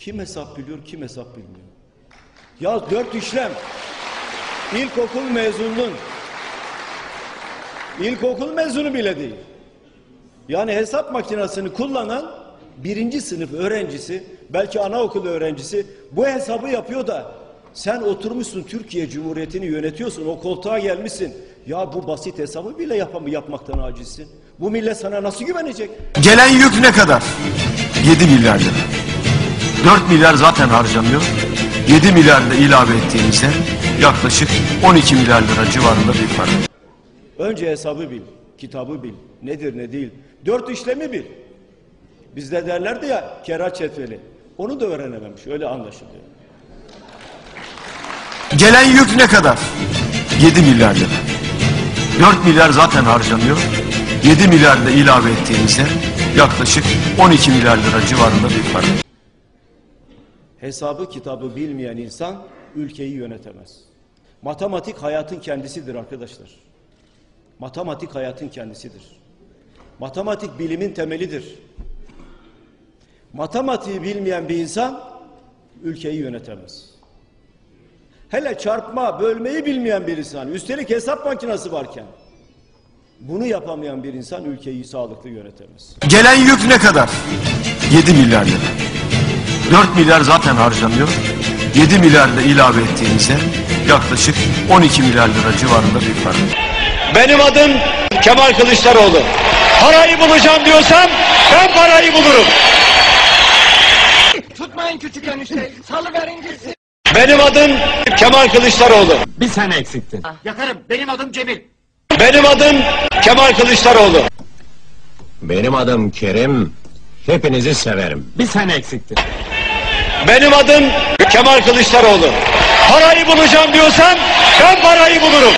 Kim hesap biliyor, kim hesap bilmiyor. Ya dört işlem. İlkokul mezunun. İlkokul mezunu bile değil. Yani hesap makinesini kullanan birinci sınıf öğrencisi, belki anaokulu öğrencisi bu hesabı yapıyor da sen oturmuşsun Türkiye Cumhuriyeti'ni yönetiyorsun, o koltuğa gelmişsin. Ya bu basit hesabı bile yapam yapmaktan acizsin. Bu millet sana nasıl güvenecek? Gelen yük ne kadar? 7 milyar lira. 4 milyar zaten harcanıyor. 7 milyar da ilave ettiğimizde yaklaşık 12 milyar lira civarında bir para. Önce hesabı bil, kitabı bil. Nedir ne değil. Dört işlemi bil. Bizde derlerdi ya kera çetveli. Onu da öğrenememiş. Öyle anlaşılıyor. Gelen yük ne kadar? 7 milyar lira. 4 milyar zaten harcanıyor. 7 milyar da ilave ettiğimizde yaklaşık 12 milyar lira civarında bir para. Hesabı kitabı bilmeyen insan ülkeyi yönetemez. Matematik hayatın kendisidir arkadaşlar. Matematik hayatın kendisidir. Matematik bilimin temelidir. Matematiği bilmeyen bir insan ülkeyi yönetemez. Hele çarpma, bölmeyi bilmeyen bir insan, üstelik hesap makinesi varken bunu yapamayan bir insan ülkeyi sağlıklı yönetemez. Gelen yük ne kadar? 7 milyar lira. 4 milyar zaten harcanıyor. 7 milyar da ilave ettiğimizde yaklaşık 12 milyar lira civarında bir para. Benim adım Kemal Kılıçdaroğlu. Parayı bulacağım diyorsam ben parayı bulurum. Tutmayın küçük enişte. Salıverin gitsin. Benim adım Kemal Kılıçdaroğlu. Bir sene eksiktin. Yakarım. Benim adım Cemil. Benim adım Kemal Kılıçdaroğlu. Benim adım Kerim. Hepinizi severim. Bir sene eksiktin. Benim adım Kemal Kılıçdaroğlu. Parayı bulacağım diyorsam ben parayı bulurum.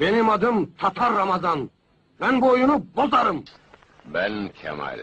Benim adım Tatar Ramazan. Ben bu oyunu bozarım. Ben Kemal.